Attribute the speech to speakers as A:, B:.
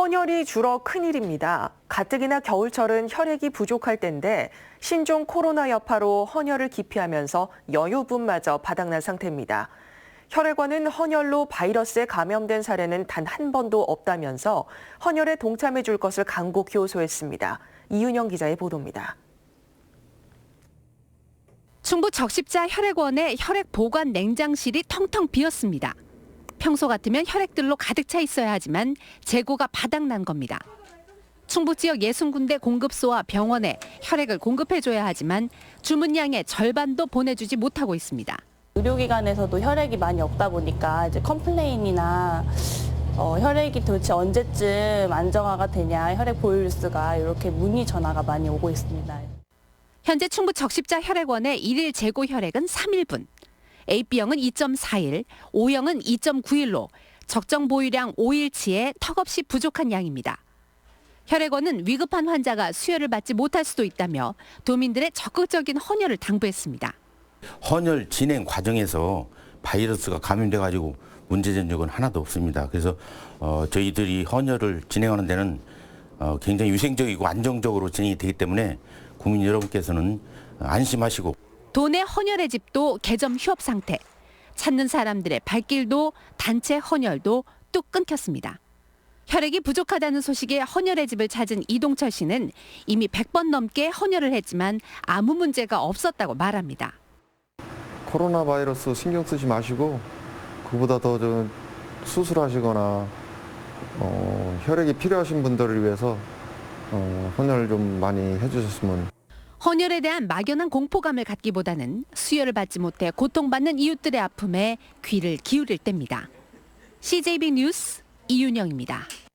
A: 헌혈이 줄어 큰일입니다. 가뜩이나 겨울철은 혈액이 부족할 때인데 신종 코로나 여파로 헌혈을 기피하면서 여유분마저 바닥난 상태입니다. 혈액원은 헌혈로 바이러스에 감염된 사례는 단 한 번도 없다면서 헌혈에 동참해 줄 것을 강곡 효소했습니다. 이윤영 기자의 보도입니다.
B: 충북 적십자 혈액원의 혈액 보관 냉장실이 텅텅 비었습니다. 평소 같으면 혈액들로 가득 차 있어야 하지만 재고가 바닥난 겁니다. 충북 지역 60군데 공급소와 병원에 혈액을 공급해줘야 하지만 주문량의 절반도 보내주지 못하고 있습니다.
C: 의료기관에서도 혈액이 많이 없다 보니까 이제 컴플레인이나 어, 혈액이 도대체 언제쯤 안정화가 되냐 혈액 보유뉴스가 이렇게 문의 전화가 많이 오고 있습니다.
B: 현재 충북 적십자 혈액원의 일일 재고 혈액은 3일분, AB형은 2.4일, O형은 2.9일로 적정 보유량 5일치에 턱없이 부족한 양입니다. 혈액원은 위급한 환자가 수혈을 받지 못할 수도 있다며 도민들의 적극적인 헌혈을 당부했습니다.
D: 헌혈 진행 과정에서 바이러스가 감염돼 가지고 문제된 적은 하나도 없습니다. 그래서 어, 저희들이 헌혈을 진행하는 데는 어, 굉장히 위생적이고 안정적으로 진행이 되기 때문에 국민 여러분께서는 안심하시고
B: 도내 헌혈의 집도 개점 휴업 상태. 찾는 사람들의 발길도 단체 헌혈도 뚝 끊겼습니다. 혈액이 부족하다는 소식에 헌혈의 집을 찾은 이동철 씨는 이미 100번 넘게 헌혈을 했지만 아무 문제가 없었다고 말합니다.
E: 코로나 바이러스 신경 쓰지 마시고 그보다 더좀 수술하시거나 어, 혈액이 필요하신 분들을 위해서 어, 헌혈 좀 많이 해주셨으면
B: 헌혈에 대한 막연한 공포감을 갖기보다는 수혈을 받지 못해 고통받는 이웃들의 아픔에 귀를 기울일 때입니다. CJB 뉴스 이윤영입니다.